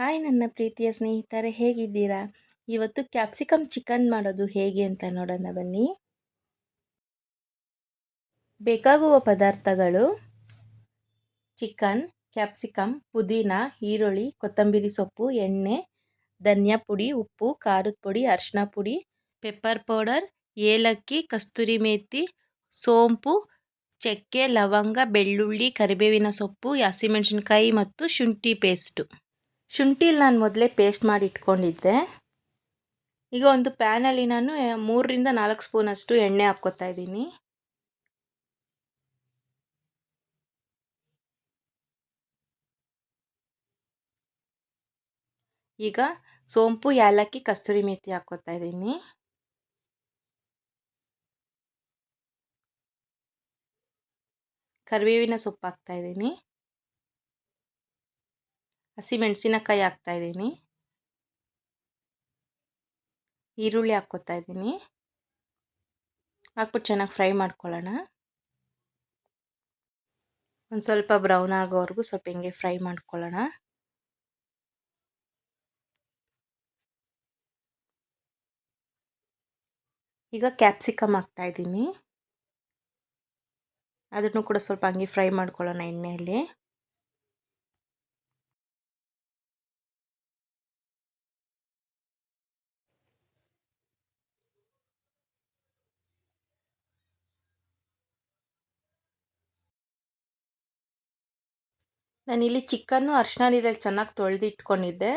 Hi ನನ್ನ ಪ್ರೀತಿಯ ಸ್ನೇಹಿತರೆ, ಹೇಗಿದ್ದೀರಾ? ಇವತ್ತು ಕ್ಯಾಪ್ಸಿಕಮ್ ಚಿಕನ್ ಮಾಡೋದು ಹೇಗೆ ಅಂತ ನೋಡೋಣ ಬನ್ನಿ. ಬೇಕಾಗುವ ಪದಾರ್ಥಗಳು ಚಿಕನ್, ಕ್ಯಾಪ್ಸಿಕಮ್, ಪುದೀನ, ಈರುಳ್ಳಿ, ಕೊತ್ತಂಬರಿ ಸೊಪ್ಪು, ಎಣ್ಣೆ, ಧನಿಯಾ ಪುಡಿ, ಉಪ್ಪು, ಖಾರದ ಪುಡಿ ಅರಿಶಿನ ಪುಡಿ, ಪೆಪ್ಪರ್ ಪೌಡರ್, ಏಲಕ್ಕಿ, ಕಸ್ತೂರಿ ಮೇಥಿ ಸೋಂಪು, ಚಕ್ಕೆ, ಲವಂಗ, ಬೆಳ್ಳುಳ್ಳಿ, ಕರಿಬೇವಿನ ಸೊಪ್ಪು ಹಸಿಮೆಣಸಿನ್ಕಾಯಿ ಮತ್ತು ಶುಂಠಿ ಪೇಸ್ಟು. ಶುಂಠಿಲಿ ನಾನು ಮೊದಲೇ ಪೇಸ್ಟ್ ಮಾಡಿ ಇಟ್ಕೊಂಡಿದ್ದೆ. ಈಗ ಒಂದು ಪ್ಯಾನಲ್ಲಿ ನಾನು ಮೂರರಿಂದ ನಾಲ್ಕು ಸ್ಪೂನಷ್ಟು ಎಣ್ಣೆ ಹಾಕ್ಕೋತಾ ಇದ್ದೀನಿ. ಈಗ ಸೋಂಪು, ಯಾಲಕ್ಕಿ, ಕಸ್ತೂರಿ ಮೇಥಿ ಹಾಕ್ಕೋತಾ ಇದ್ದೀನಿ. ಕರಿಬೇವಿನ ಸೊಪ್ಪು ಹಾಕ್ತಾ ಇದ್ದೀನಿ. ಹಸಿ ಮೆಣಸಿನಕಾಯಿ ಇದ್ದೀನಿ. ಈರುಳ್ಳಿ ಹಾಕ್ಕೋತಾ ಇದ್ದೀನಿ. ಹಾಕ್ಬಿಟ್ಟು ಚೆನ್ನಾಗಿ ಫ್ರೈ ಮಾಡ್ಕೊಳ್ಳೋಣ. ಒಂದು ಸ್ವಲ್ಪ ಬ್ರೌನ್ ಆಗೋವರೆಗೂ ಸ್ವಲ್ಪ ಹಿಂಗೆ ಫ್ರೈ ಮಾಡ್ಕೊಳ್ಳೋಣ. ಈಗ ಕ್ಯಾಪ್ಸಿಕಮ್ ಇದ್ದೀನಿ. ಅದನ್ನು ಕೂಡ ಸ್ವಲ್ಪ ಹಂಗೆ ಫ್ರೈ ಮಾಡ್ಕೊಳ್ಳೋಣ ಎಣ್ಣೆಯಲ್ಲಿ. ನಾನಿಲ್ಲಿ ಚಿಕನ್ನು ಅರ್ಶಿನ ನೀರಲ್ಲಿ ಚೆನ್ನಾಗಿ ತೊಳೆದಿಟ್ಕೊಂಡಿದ್ದೆ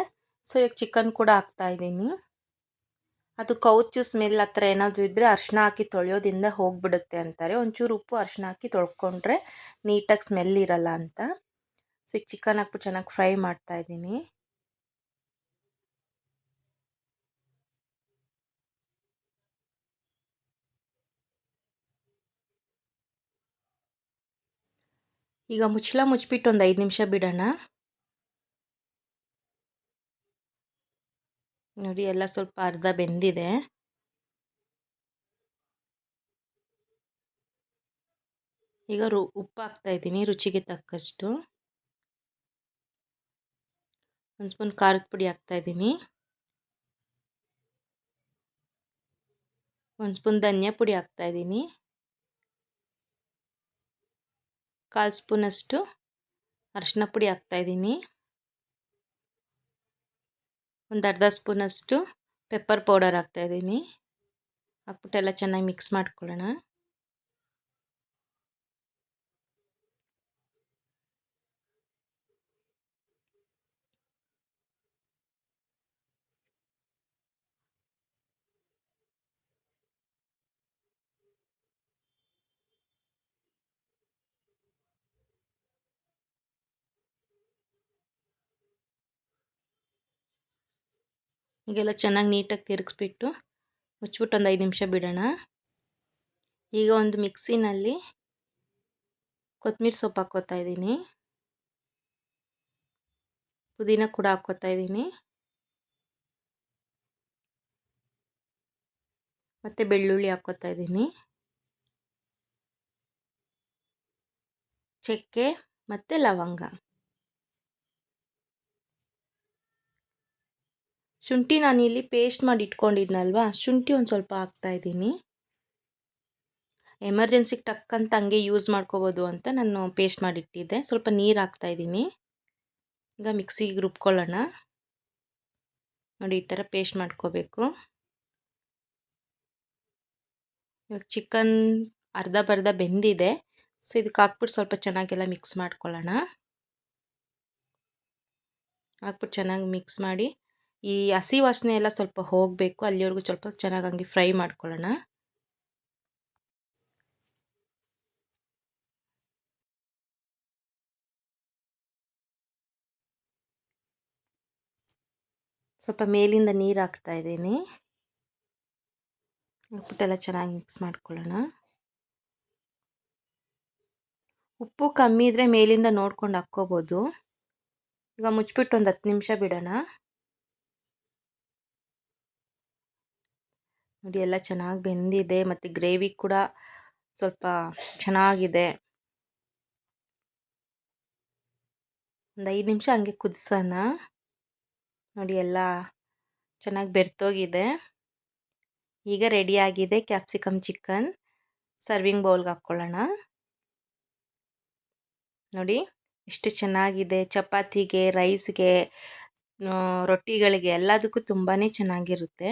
ಸೊ ಈಗ ಚಿಕನ್ ಕೂಡ ಇದ್ದೀನಿ. ಅದು ಕೌಚು ಸ್ಮೆಲ್ ಥರ ಏನಾದರೂ ಇದ್ದರೆ ಅರ್ಶಿನ ಹಾಕಿ ತೊಳೆಯೋದ್ರಿಂದ ಹೋಗಿಬಿಡುತ್ತೆ ಅಂತಾರೆ. ಒಂಚೂರು ಉಪ್ಪು, ಅರ್ಶಿನ ಹಾಕಿ ತೊಳ್ಕೊಂಡ್ರೆ ನೀಟಾಗಿ ಸ್ಮೆಲ್ ಇರಲ್ಲ ಅಂತ. ಸೊ ಈಗ ಚಿಕನ್ ಹಾಕ್ಬಿಟ್ಟು ಚೆನ್ನಾಗಿ ಫ್ರೈ ಮಾಡ್ತಾಯಿದ್ದೀನಿ ಈಗ ಮುಚ್ಚಳ ಮುಚ್ಚಿಬಿಟ್ಟು ಒಂದು ಐದು ನಿಮಿಷ ಬಿಡೋಣ. ನೋಡಿ ಎಲ್ಲ ಸ್ವಲ್ಪ ಅರ್ಧ ಬೆಂದಿದೆ. ಈಗ ರು ಉಪ್ಪು ಹಾಕ್ತಾ ಇದ್ದೀನಿ ರುಚಿಗೆ ತಕ್ಕಷ್ಟು. ಒಂದು ಸ್ಪೂನ್ ಖಾರದ ಪುಡಿ ಹಾಕ್ತಾ ಇದ್ದೀನಿ. ಒಂದು ಸ್ಪೂನ್ ಧನಿಯಾ ಪುಡಿ ಹಾಕ್ತಾ ಇದ್ದೀನಿ ಕಾಲು ಸ್ಪೂನಷ್ಟು ಅರಶಿನ ಪುಡಿ ಹಾಕ್ತಾಯಿದ್ದೀನಿ ಒಂದು ಅರ್ಧ ಸ್ಪೂನಷ್ಟು ಪೆಪ್ಪರ್ ಪೌಡರ್ ಹಾಕ್ತಾಯಿದ್ದೀನಿ ಹಾಕ್ಬಿಟ್ಟು ಎಲ್ಲ ಚೆನ್ನಾಗಿ ಮಿಕ್ಸ್ ಮಾಡ್ಕೊಳ್ಳೋಣ. ಈಗೆಲ್ಲ ಚೆನ್ನಾಗಿ ನೀಟಾಗಿ ತಿರುಗಿಸ್ಬಿಟ್ಟು ಮುಚ್ಚಿಬಿಟ್ಟು ಒಂದು ಐದು ನಿಮಿಷ ಬಿಡೋಣ. ಈಗ ಒಂದು ಮಿಕ್ಸಿನಲ್ಲಿ ಕೊತ್ತಂಬರಿ ಸೊಪ್ಪು ಹಾಕ್ಕೋತಾ ಇದ್ದೀನಿ. ಪುದೀನ ಕೂಡ ಹಾಕ್ಕೋತಾ ಇದ್ದೀನಿ. ಮತ್ತು ಬೆಳ್ಳುಳ್ಳಿ ಹಾಕ್ಕೋತಾ ಇದ್ದೀನಿ. ಚಕ್ಕೆ ಮತ್ತು ಲವಂಗ. ಶುಂಠಿ ನಾನಿಲ್ಲಿ ಪೇಸ್ಟ್ ಮಾಡಿ ಇಟ್ಕೊಂಡಿದ್ನಲ್ವಾ? ಶುಂಠಿ ಒಂದು ಸ್ವಲ್ಪ ಹಾಕ್ತಾಯಿದ್ದೀನಿ ಎಮರ್ಜೆನ್ಸಿಗೆ ಟಕ್ಕಂತ ಹಂಗೆ ಯೂಸ್ ಮಾಡ್ಕೋಬೋದು ಅಂತ ನಾನು ಪೇಸ್ಟ್ ಮಾಡಿಟ್ಟಿದ್ದೆ ಸ್ವಲ್ಪ ನೀರು ಹಾಕ್ತಾಯಿದ್ದೀನಿ ಈಗ ಮಿಕ್ಸಿಗೆ ರುಬ್ಕೊಳ್ಳೋಣ. ನೋಡಿ, ಈ ಥರ ಪೇಸ್ಟ್ ಮಾಡ್ಕೋಬೇಕು. ಇವಾಗ ಚಿಕನ್ ಅರ್ಧ ಬರ್ಧ ಬೆಂದಿದೆ. ಸೊ ಇದಕ್ಕೆ ಹಾಕ್ಬಿಟ್ಟು ಸ್ವಲ್ಪ ಚೆನ್ನಾಗೆಲ್ಲ ಮಿಕ್ಸ್ ಮಾಡ್ಕೊಳ್ಳೋಣ. ಹಾಕ್ಬಿಟ್ಟು ಚೆನ್ನಾಗಿ ಮಿಕ್ಸ್ ಮಾಡಿ ಈ ಹಸಿ ವಾಸನೆ ಎಲ್ಲ ಸ್ವಲ್ಪ ಹೋಗಬೇಕು, ಅಲ್ಲಿವರೆಗೂ ಸ್ವಲ್ಪ ಚೆನ್ನಾಗಿ ಹಂಗೆ ಫ್ರೈ ಮಾಡ್ಕೊಳ್ಳೋಣ. ಸ್ವಲ್ಪ ಮೇಲಿಂದ ನೀರು ಹಾಕ್ತಾ ಇದ್ದೀನಿ. ಉಪ್ಪಿಟ್ಟೆಲ್ಲ ಚೆನ್ನಾಗಿ ಮಿಕ್ಸ್ ಮಾಡ್ಕೊಳ್ಳೋಣ. ಉಪ್ಪು ಕಮ್ಮಿ ಇದ್ದರೆ ಮೇಲಿಂದ ನೋಡ್ಕೊಂಡು ಹಾಕ್ಕೋಬೋದು. ಈಗ ಮುಚ್ಚಿಬಿಟ್ಟು ಒಂದು ಹತ್ತು ನಿಮಿಷ ಬಿಡೋಣ. ನೋಡಿ ಎಲ್ಲ ಚೆನ್ನಾಗಿ ಬೆಂದಿದೆ ಮತ್ತು ಗ್ರೇವಿ ಕೂಡ ಸ್ವಲ್ಪ ಚೆನ್ನಾಗಿದೆ. ಒಂದು ಐದು ನಿಮಿಷ ಹಂಗೆ ಕುದಿಸೋಣ. ನೋಡಿ ಎಲ್ಲ ಚೆನ್ನಾಗಿ ಬೆರ್ತೋಗಿದೆ ಈಗ ರೆಡಿಯಾಗಿದೆ ಕ್ಯಾಪ್ಸಿಕಮ್ ಚಿಕನ್ ಸರ್ವಿಂಗ್ ಬೌಲ್ಗೆ ಹಾಕ್ಕೊಳ್ಳೋಣ. ನೋಡಿ ಎಷ್ಟು ಚೆನ್ನಾಗಿದೆ. ಚಪಾತಿಗೆ ರೈಸ್ಗೆ ರೊಟ್ಟಿಗಳಿಗೆ ಎಲ್ಲದಕ್ಕೂ ತುಂಬಾ ಚೆನ್ನಾಗಿರುತ್ತೆ.